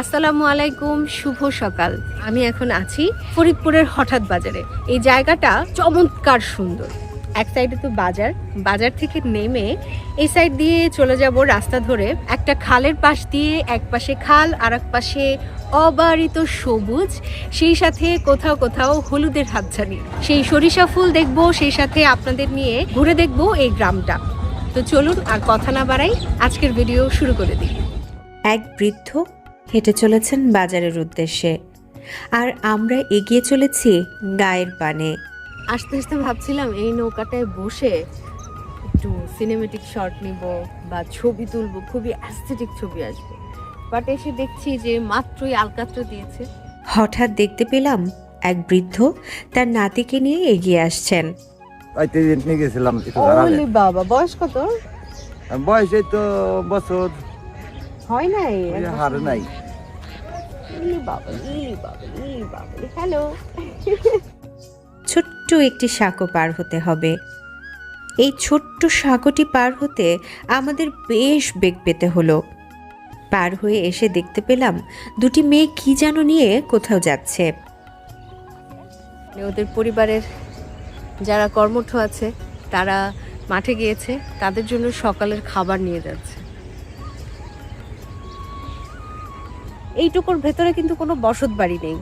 আসসালামু আলাইকুম, শুভ সকাল। আমি এখন আছি ফরিদপুরের হঠাৎ বাজারে। এই জায়গাটা চমৎকার সুন্দর। এক সাইডে তো বাজার বাজার থেকে নেমে এই সাইড দিয়ে চলে যাব রাস্তা ধরে। একটা খালের পাশ দিয়ে এক পাশে খাল আর এক পাশে অবারিত সবুজ, সেই সাথে কোথাও কোথাও হলুদের হাতছানি। সেই সরিষা ফুল দেখব, সেই সাথে আপনাদের নিয়ে ঘুরে দেখব এই গ্রামটা। তো চলুন আর কথা না বাড়াই, আজকের ভিডিও শুরু করে দিই। এক বৃদ্ধ হেঁটে চলেছেন বাজারের উদ্দেশ্যে। আর আমরা এগিয়ে চলেছি গায়ের পানে। আস্তে আস্তে ভাবছিলাম এই নৌকাটায় বসে একটু সিনেমেটিক শট নিব বা ছবি তুলবো খুবই অ্যাস্থেটিক ছবি আসবে। বাট এসে দেখছি যে মাত্রই আলকাত্র দিয়েছে। হঠাৎ দেখতে পেলাম এক বৃদ্ধ তার নাতিকে নিয়ে এগিয়ে আসছেন। নিয়ে গেছিলাম বাবা বয়স কত? বয়স এই তো বছর হয় নাই হার নাই। ইলি বাবা ইলি বাবা ইলি বাবা হ্যালো। ছোট্ট একটি সাঁকো পার হতে হবে। এই ছোট্ট সাঁকোটি পার হতে আমাদের বেশ বেগ পেতে হলো। পার হয়ে এসে দেখতে পেলাম দুটি মেয়ে কি যেন নিয়ে কোথাও যাচ্ছে। ওদের পরিবারের যারা কর্মঠ আছে তারা মাঠে গিয়েছে তাদের জন্য সকালের খাবার নিয়ে যাচ্ছে। এইটুকুর ভেতরে কিন্তু কোনো বসত বাড়ি নেই।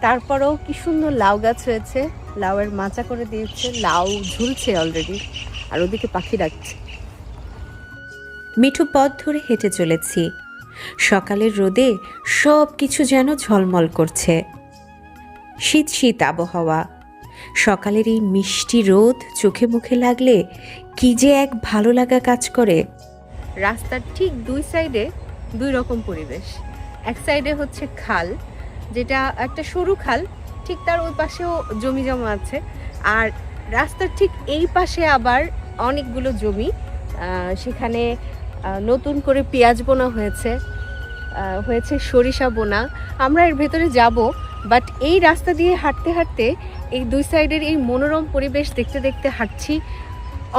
তারপরেও কি সুন্দর লাউ গাছ হয়েছে। লাউয়ের মাচা করে দিয়েছে। লাউ ঝুলছে অলরেডি আর ওদিকে পাখি ডাকছে। মিঠু পথ ধরে হেঁটে চলেছি। সকালের রোদে সব কিছু যেন ঝলমল করছে। শীত শীত আবহাওয়া। সকালের এই মিষ্টি রোদ চোখে মুখে লাগলে কি যে এক ভালো লাগা কাজ করে। রাস্তার ঠিক দুই সাইডে দুই রকম পরিবেশ। এক সাইডে হচ্ছে খাল, যেটা একটা সরু খাল, ঠিক তার ওই পাশেও জমি জমা আছে। আর রাস্তার ঠিক এই পাশে আবার অনেকগুলো জমি সেখানে নতুন করে পেঁয়াজ বোনা হয়েছে হয়েছে সরিষা বোনা। আমরা এর ভেতরে যাব বাট এই রাস্তা দিয়ে হাঁটতে হাঁটতে এই দুই সাইডের এই মনোরম পরিবেশ দেখতে দেখতে হাঁটছি,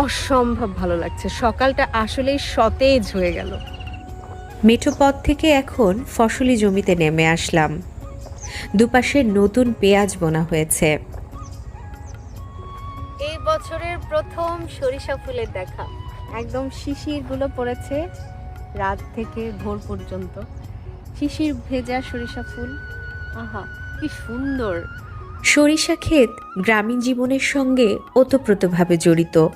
অসম্ভব ভালো লাগছে। সকালটা আসলেই সতেজ হয়ে গেল। মেঠো পথ থেকে এখন ফসলি জমিতে নেমে আসলাম। দুপাশে নতুন পেঁয়াজ বোনা হয়েছে। এই বছরের প্রথম সরিষা ফুলের দেখা। একদম শিশিরগুলো পড়েছে রাত থেকে ভোর পর্যন্ত। শিশির ভেজা সরিষা ফুল। আহা কি সুন্দর। সরিষা ক্ষেত গ্রামীণ জীবনের সঙ্গে ওতপ্রোতভাবে জড়িত।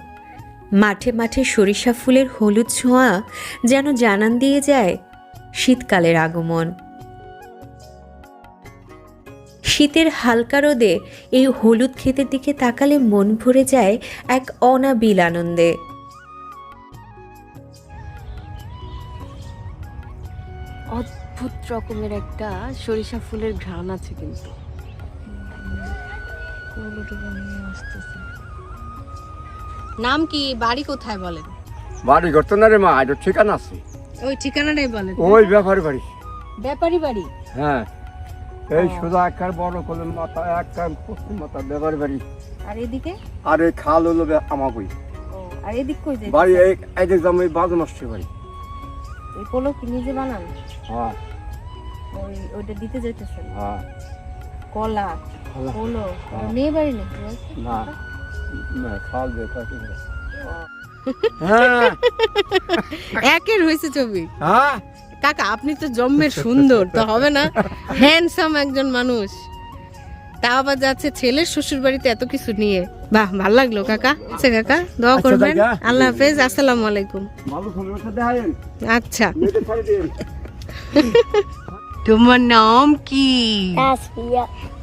মাঠে মাঠে সরিষা ফুলের হলুদ ছোঁয়া যেন জানান দিয়ে যায় শীতকালের আগমন। শীতের হালকা রোদে এই হলুদ ক্ষেতের দিকে তাকালে মন ভরে যায় এক অনাবিল আনন্দে। অদ্ভুত রকমের একটা সরিষা ফুলের ঘ্রাণ আছে কিন্তু। নাম কি বাড়ি কোথায় বলেন? বাড়ি করতো না রে মা এটা ঠিকানা আছে। ওই ঠিকানাটাই বলেন। ওই ব্যাপারে বাড়ি। ব্যাপারী বাড়ি? হ্যাঁ। এই। সোজা একবার বড় কলের মাথা একবার পশ্চিম মাথা ব্যাপার বাড়ি। আর এদিকে? আর এই খাল হলো আমাকই আর এদিক কই যাই বাড়ি এক দেখলাম ওই বাজু নষ্ট বাড়ি। এই পোলো কি নিজে বানান? হ্যাঁ। ওই ওইটা দিতে যাইতেছেন? হ্যাঁ। কলা। পোলো হ্যাঁ। মেয়ে বাড়ি নাকি? না। একের হয়েছে ছবি। হ্যাঁ। কাকা আপনি তো জন্মের সুন্দর তো হবে না? হ্যান্ডসাম একজন মানুষ। তা আবার যাচ্ছে ছেলের শ্বশুর বাড়িতে এত কিছু নিয়ে। বাহ ভালো লাগল কাকা। আচ্ছা কাকা দোয়া আচ্ছা, করবেন। আল্লাহ হাফেজ আসসালামু আলাইকুম। আচ্ছা। তোমার নাম কি?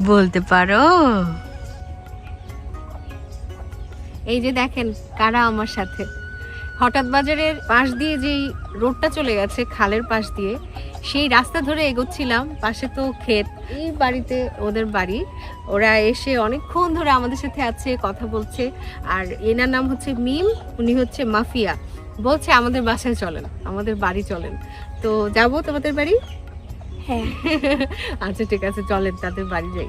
বলতে পারো। এই যে দেখেন কারা আমার সাথে। হঠাৎ বাজারের পাশ দিয়ে যেই রোডটা চলে গেছে খালের পাশ দিয়ে সেই রাস্তা ধরে এগোচ্ছিলাম। পাশে তো ক্ষেত এই বাড়িতে ওদের বাড়ি। ওরা এসে অনেকক্ষণ ধরে আমাদের সাথে আছে কথা বলছে। আর এনার নাম হচ্ছে মিম উনি হচ্ছে মাফিয়া। বলছে আমাদের বাসায় চলেন আমাদের বাড়ি চলেন। তো যাব তোমাদের বাড়ি? হ্যাঁ। আচ্ছা ঠিক আছে চলেন তাদের বাড়ি যাই।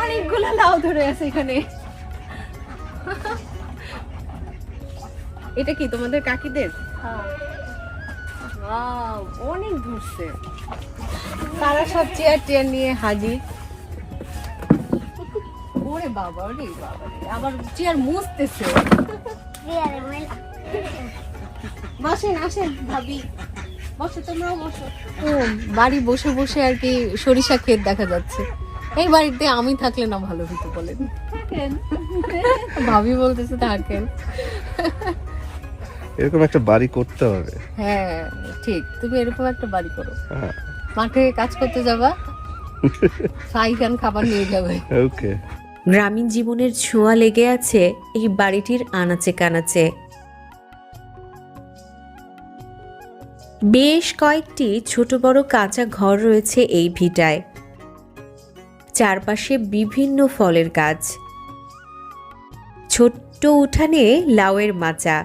অনেকগুলো লাউ ধরে আছে এখানে। এটা কি তোমাদের কাকিদের? Wow, অনেক ধরছে। তারা সব চেয়ার টেয়ার নিয়ে হাজির। ওরে বাবা রে বাবা আবার চেয়ার মুছতেছে। বসেন আসেন ভাবি। বসো তোমরাও বসো। ও বাড়ি বসে বসে আর কি সরিষা ক্ষেত দেখা যাচ্ছে। এই বাড়িতে আমি থাকলে না ভালো হতো বলেন। ভাবি বলতেছে থাকেন। এরকম একটা বাড়ি করতে হবে। হ্যাঁ ঠিক। তুমি এরকম একটা বাড়ি করো। হ্যাঁ। মাঠে কাজ করতে যাবা ফাইখান খাবার নিয়ে যাবে। ওকে। গ্রামীণ জীবনের ছোঁয়া লেগে আছে এই বাড়িটির আনাচে কানাচে। বেশ কয়েকটি ছোট বড় কাঁচা ঘর রয়েছে এই ভিটায়। চারপাশে বিভিন্ন ফলের গাছ। ছোট্ট উঠানে লাউয়ের মাচা।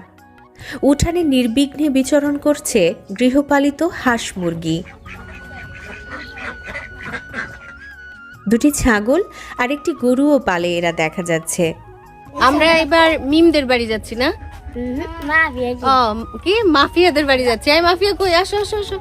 উঠানে নির্বিঘ্নে বিচরণ করছে গৃহপালিত হাঁস মুরগি। দুটি ছাগল আর একটি গরুও পালে এরা দেখা যাচ্ছে। আমরা এবার মিমদের বাড়ি যাচ্ছি না? ও কি? মাফিয়াদের বাড়ি যাচ্ছি। এই মাফিয়া কই? আসো আসো আসো।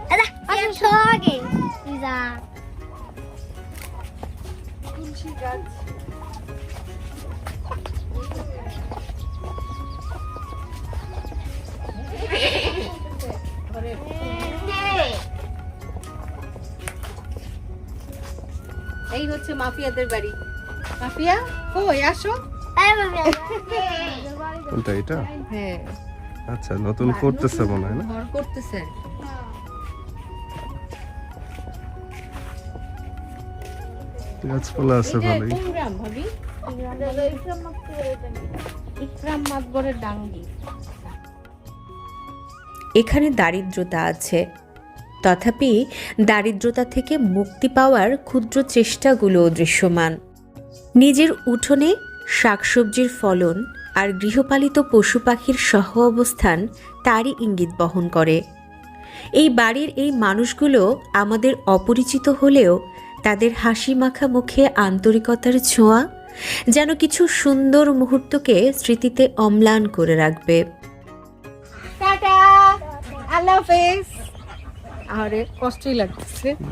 এই হচ্ছে মাফিয়াদের বাড়ি। মাফিয়া কই? আসো। এটা হ্যাঁ। আচ্ছা নতুন করতেছে মনে হয় না? করতেছে। গাছপালা আছে ভালোই। ইকরাম মাতবরের ডাঙ্গি। এখানে দারিদ্রতা আছে। তথাপি দারিদ্রতা থেকে মুক্তি পাওয়ার ক্ষুদ্র চেষ্টাগুলো দৃশ্যমান। নিজের উঠোনে শাকসবজির ফলন আর গৃহপালিত পশু পাখির সহ অবস্থান তারই ইঙ্গিত বহন করে। এই বাড়ির এই মানুষগুলো আমাদের অপরিচিত হলেও তাদের হাসি মাখা মুখে আন্তরিকতার ছোঁয়া, যেন কিছু সুন্দর মুহূর্তকে স্মৃতিতে অম্লান করে রাখবে। টাটা! আরে কষ্টই লাগতেছে